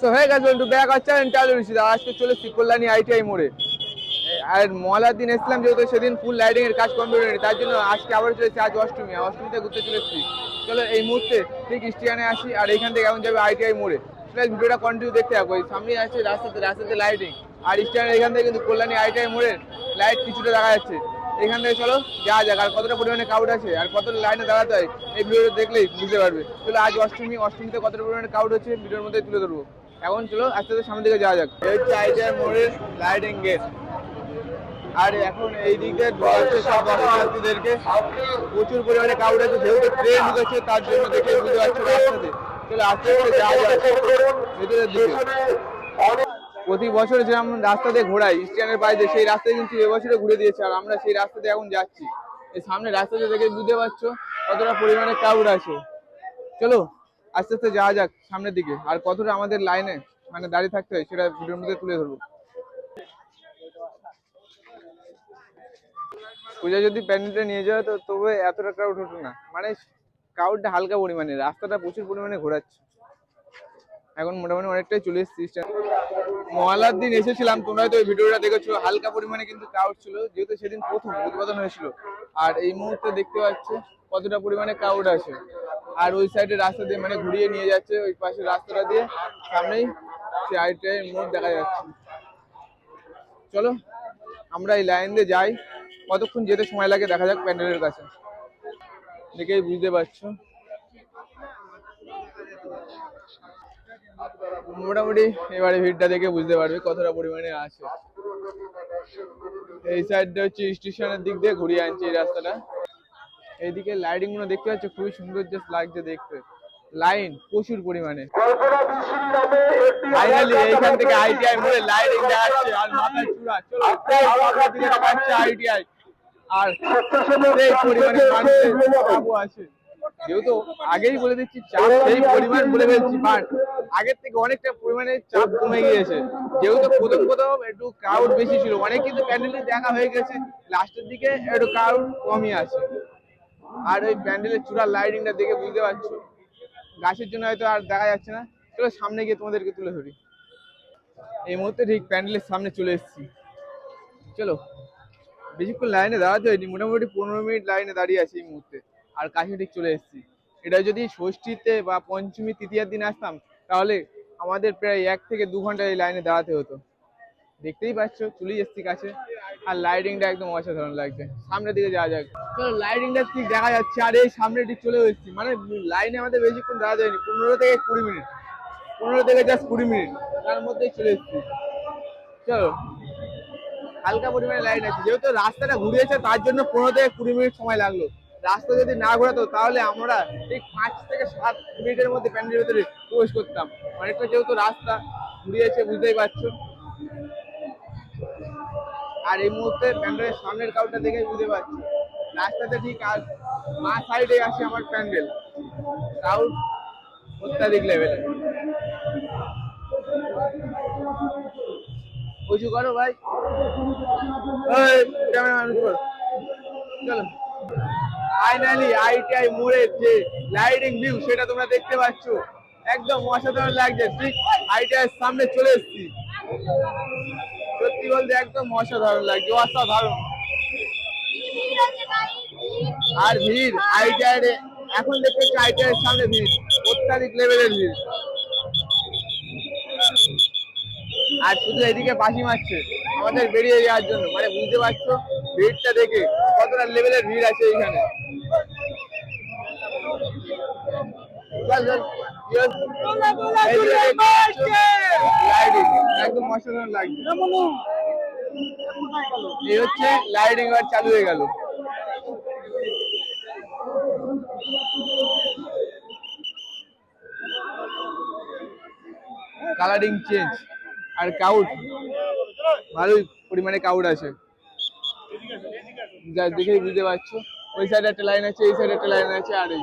So হয়ে গেছে একটু ব্যাক হচ্ছে চালু রয়েছি আজকে চলে এসেছি কল্যাণী আইটিআই মোড়ে। আর মহলার দিন এসলাম যেহেতু সেদিন ফুল লাইটিং এর কাজ কমপ্লিট হয়নি, তার জন্য আজকে আবার চলেছি আজ অষ্টমী অষ্টমীতে ঘুরতে চলে এসেছি। চলো এই মুহূর্তে ঠিক স্টেশনে আসি আর এখান থেকে এখন যাবে আইটিআই মোড়ে। প্লাস ভিডিওটা কন্টিনিউ দেখতে থাকো। এই সামনে আছে রাস্তাতে রাস্তাতে লাইটিং আর স্টেশনের এখান থেকে কিন্তু কল্যাণী আইটিআই মোড়ের লাইট কিছুটা দেখা যাচ্ছে। এখান থেকে চলো যা যাক আর কতটা পরিমাণে কাউড আছে আর কতটা লাইনে দাঁড়াতে হয়, এই ভিডিওটা দেখলেই বুঝতে পারবে। চলো আজ অষ্টমী, অষ্টমীতে কতটা পরিমাণে কাউড হচ্ছে, ভিডিওর মধ্যে তুলে ধরবো। এখন চলো আস্তে আস্তে সামনের দিকে যাওয়া যাক। হচ্ছে আইটিআই মোড়ের লাইটিং গেট আর এখন এই দিকে সব দর্শনার্থীদেরকে প্রচুর পরিমাণে কাউড আছে যেহেতু ট্রেন ঢুকেছে তার জন্য দেখে বুঝতে পারছ রাস্তাতে চলো আস্তে আস্তে যাওয়া যাক। ভেতরের দিকে। প্রতি বছর যে আমরা রাস্তাতে ঘোরাই স্ট্যান্ডের বাইরে সেই রাস্তায় কিন্তু এবছরে ঘুরে দিয়েছে আর আমরা সেই রাস্তাতে এখন যাচ্ছি। এই সামনে রাস্তাতে দেখে বুঝতে পারছ কতটা পরিমাণে ক্রাউড আছে। চলো। আস্তে আস্তে যাওয়া যাক সামনের দিকে। আর কতটা আমাদের লাইনে মানে দাঁড়িয়ে থাকতে হয় সেটা ভিডিওর মধ্যে তুলে ধরবো। পূজা যদি প্যান্ডেলটা নিয়ে যাওয়া তো তবে এতটা ক্রাউড হতো না। মানে ক্রাউডটা হালকা পরিমাণে, রাস্তাটা প্রচুর পরিমাণে ঘোরাচ্ছে। এখন মোটামুটি অনেকটাই চলে এসেছি। মহালার দিন এসেছিলাম, তোমরা হয়তো ওই ভিডিওটা দেখেছ, হালকা পরিমাণে কিন্তু ক্রাউড ছিল, যেহেতু সেদিন প্রথম উদ্বোধন হয়েছিল। আর এই মুহূর্তে দেখতে পাচ্ছ কতটা পরিমাণে ক্রাউড আছে। আর ওই সাইডে রাস্তা দিয়ে মানে ঘুরিয়ে নিয়ে যাচ্ছে, ওই পাশে রাস্তাটা দিয়ে সামনেই সেই আইটাই মোড় দেখা যাচ্ছে। চলো, আমরা এই লাইন দিয়ে যাই, কতক্ষণ যেতে সময় লাগে দেখা যাক প্যান্ডেলের কাছে। দেখেই বুঝতে পারছ। মোটামুটি এবারে ভিড়টা দেখে বুঝতে পারবে কতটা পরিমাণে আছে। এই সাইডটা হচ্ছে স্টেশনের দিক দিয়ে ঘুরিয়ে আনছে এই রাস্তাটা। এইদিকে লাইটিংগুলো দেখতে পাচ্ছ খুবই সুন্দর জাস্ট লাগছে দেখতে। লাইন প্রচুর পরিমাণে। ফাইনালি এইখান থেকে আইটিআই মোড়ে লাইটিং দেখাচ্ছে আর মাথায় চূড়া। চলো দেখাচ্ছে আইটিআই আর সেই পরিমাণে মানুষের আছে। যেহেতু আগেই বলে দিচ্ছি চাপ সেই পরিমাণ বলে ফেলছি বাট আগের থেকে অনেকটা পরিমাণে চাপ কমে গিয়েছে। যেহেতু প্রথম প্রথম একটু ক্রাউড বেশি ছিল অনেক কিন্তু প্যান্ডেলে দেখা হয়ে গেছে লাস্টের দিকে একটু ক্রাউড কমই আছে। আর ওই প্যান্ডেলের চূড়ার লাইটিংটা দেখে বুঝতে পারছ। গাছের জন্য হয়তো আর দেখা যাচ্ছে না। চলো সামনে গিয়ে তোমাদেরকে তুলে ধরি। এই মুহূর্তে ঠিক প্যান্ডেলের সামনে চলে এসেছি। চলো, বেশিক্ষণ লাইনে দাঁড়াতে হয়নি, মোটামুটি পনেরো মিনিট লাইনে দাঁড়িয়ে আছি এই মুহূর্তে। আর কাছে ঠিক চলে এসেছি। এটা যদি ষষ্ঠীতে বা পঞ্চমী তৃতীয়ার দিন আসতাম, তাহলে আমাদের প্রায় এক থেকে দু ঘণ্টা এই লাইনে দাঁড়াতে হতো। দেখতেই পাচ্ছ চলে এসছি কাছে। আর লাইটিংটা একদম অসাধারণ লাগছে। সামনের দিকে যাওয়া যাক। চলো লাইটিংটা ঠিক দেখা যাচ্ছে? আর, এই সামনে ঠিক চলে এসেছি। মানে লাইনে আমাদের বেশিক্ষণ দাঁড়াতে যায়নি পনেরো থেকে কুড়ি মিনিট। পনেরো থেকে জাস্ট কুড়ি মিনিট। তার মধ্যেই চলে এসেছি। চলো, হালকা পরিমাণে লাইন আছে। যেহেতু রাস্তাটা ঘুরিয়েছে, তার জন্য পনেরো থেকে কুড়ি মিনিট সময় লাগল। রাস্তা যদি না ঘোরাতো, তাহলে আমরা ঠিক পাঁচ থেকে সাত মিনিটের মধ্যে প্যান্ডেলের ভিতরে প্রবেশ করতাম। অনেকটা যেহেতু রাস্তা ঘুরিয়েছে, বুঝতেই পারছ। আর এই মুহূর্তে প্যান্ডেলের সামনের কাউটা দেখে বুঝতে পারছি। রাস্তাতে ঠিক আর মা সাইডে আসে আমার প্যান্ডেল। ক্রাউড অত্যাধিক লেভেলে উঁচু করো ভাই। ওই ক্যামেরাম্যান উঁচু করো। চলো। ফাইনালি আইটিআই মোড়ের যে লাইটিং ভিউ সেটা তোমরা দেখতে পাচ্ছ। একদম অসাধারণ লাগছে। ঠিক আইটিআই সামনে চলে এসেছি। সত্যি বলতে একদম অসাধারণ লাগছে অসাধারণ। আর ভিড় এখন দেখতে পাচ্ছি সামনে ভিড় অত্যাধিক লেভেলের ভিড়। আর শুধু এদিকে বাসি মারছে আমাদের বেরিয়ে যাওয়ার জন্য। মানে বুঝতে পারছ ভিড়টা দেখে কতটা লেভেলের ভিড় আছে lighting, একদম অসাধারণ লাগছে। এই হচ্ছে লাইটিং এবার চালু হয়ে গেল। কালারিং চেঞ্জ আর কাউট ভালোই পরিমাণে কাউট আছে। যা দেখেই বুঝতে পারছ। ওই সাইডে একটা লাইন আছে, এই সাইডে একটা লাইন আছে, আর এই।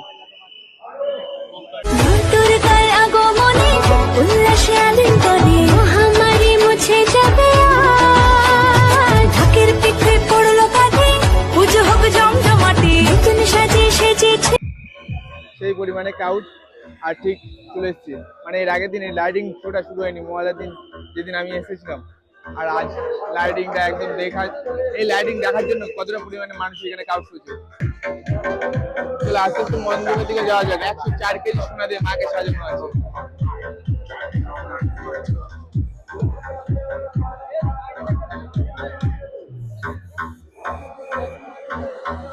পরিমাণে কাউট আর ঠিক চলে এসেছি। মানে এর আগের দিন এই লাইটিং শোটা শুরু হয়নি মহালার দিন যেদিন আমি এসেছিলাম। আর আজ লাইটিংটা একদম দেখা, এই লাইটিং দেখার জন্য কতটা পরিমাণে মানুষ এখানে কাউন্ট করছে চলে আস্তে আস্তে মন্দিরের দিকে যাওয়া যাক। একশো চার কেজি সোনা দিয়ে মাকে সাজানো আছে।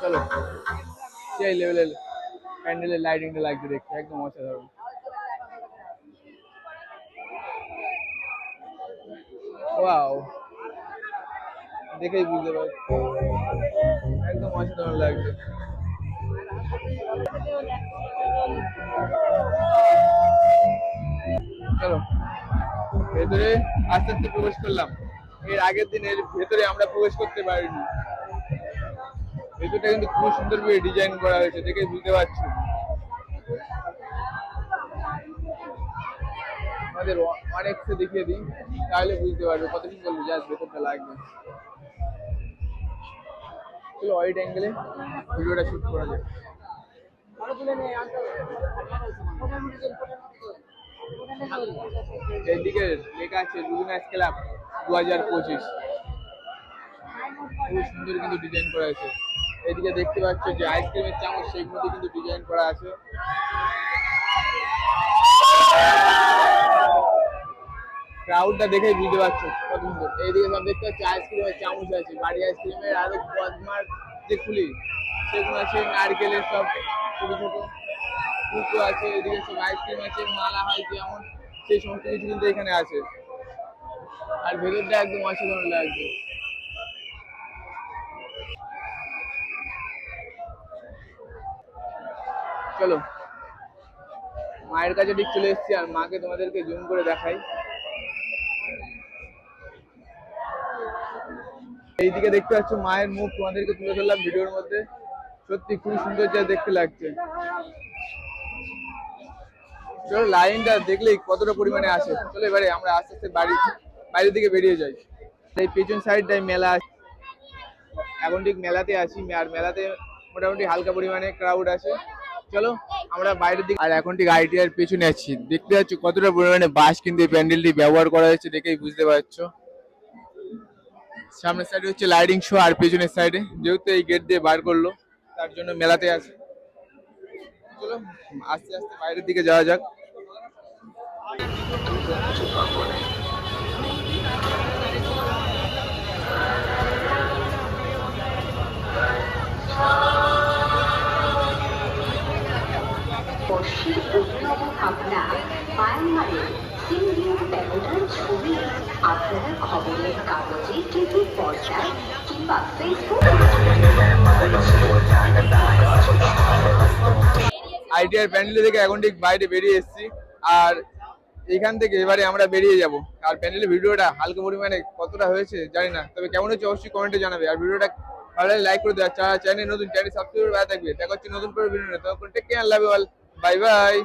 চলো, সেই লেভেলের প্যান্ডেলের লাইটিংটা লাগছে দেখতে, একদম অসাধারণ। ওয়াও। দেখেই বুঝতে পারছি। একদম অসাধারণ লাগছে। চলো, ভেতরে আস্তে আস্তে প্রবেশ করলাম। এর আগের দিনের ভেতরে আমরা প্রবেশ করতে পারিনি। ভেতরটা কিন্তু খুব সুন্দর করে ডিজাইন করা হয়েছে দেখে বুঝতে পারছি। আমাদের অনেক দেখিয়ে দিই, তাহলে বুঝতে পারবে কত সুন্দর জাস্ট ভেতরটা লাগবে। চলো ওয়াইড অ্যাঙ্গেলে ভিডিওটা শুট করা যায় এইদিকে লেখা আছে লুমিনাস ক্লাব দু হাজার পঁচিশ। খুব সুন্দর কিন্তু ডিজাইন করা আছে। এদিকে দেখতে পাচ্ছ যে আইসক্রিমের চামচ সেগুলোতে কিন্তু ডিজাইন করা আছে। ক্রাউডটা দেখে বুঝতে পারছ কত সুন্দর। এইদিকে সব দেখতে পাচ্ছি আইসক্রিমের চামচ আছে, বাড়ি আইসক্রিমের আরও পদ্মার যে খুলি, সেগুলো আছে, নারকেলের সব ছোট ছোট কুকু আছে, এদিকে সব আইসক্রিম আছে, মালা হয় যেমন, সেই সমস্ত কিছু কিন্তু এখানে আছে। আর ভেতরটা একদম অসাধারণ লাগছে। চলো, মায়ের কাছে ঠিক চলে এসেছি আর মাকে তোমাদেরকে জুম করে দেখাই। এইদিকে দেখতে পাচ্ছ মায়ের মুখ, তোমাদেরকে তুলে ধরলাম ভিডিওর মধ্যে। সত্যি খুবই সুন্দর যা দেখতে লাগছে। চলো লাইনটা দেখলেই কতটা পরিমাণে আসে। চলো এবারে আমরা আস্তে আস্তে বাড়ি, বাইরের দিকে বেরিয়ে যাই। এই পেছন সাইডটাই মেলা এখন ঠিক মেলাতে আসি, আর মেলাতে মোটামুটি হালকা পরিমাণে ক্রাউড আছে। চলো আমরা বাইরের দিকে আর এখন ঠিক আইটিআর পেছনে আছি। দেখতে পাচ্ছ কতটা পরিমাণে বাস কিন্তু এই প্যান্ডেলটি ব্যবহার করা হয়েছে দেখেই বুঝতে পারছ। সামনের সাইডে হচ্ছে লাইটিং শো আর পেছনের সাইডে যেহেতু এই গেট দিয়ে বার করল, তার জন্য মেলাতে আছে। চলো, আস্তে আস্তে বাইরের দিকে যাওয়া যাক। সিঙ্গিং ফেসবুক আইটিআর প্যান্ডেল থেকে এখন ঠিক বাইরে বেরিয়ে এসেছি। আর এখান থেকে এবারে আমরা বেরিয়ে যাব। আর প্যান্ডেলের ভিডিওটা হালকা পরিমাণে কতটা হয়েছে জানি না। তবে কেমন হচ্ছে অবশ্যই কমেন্টে জানাবে। আর ভিডিওটা ভালো লাইক করে দেওয়া চ্যানেল নতুন চ্যানেল সাবস্ক্রাইব করে থাকবে। দেখা হচ্ছে নতুন করে ভিডিও তখন টেক কেয়ার বাই বাই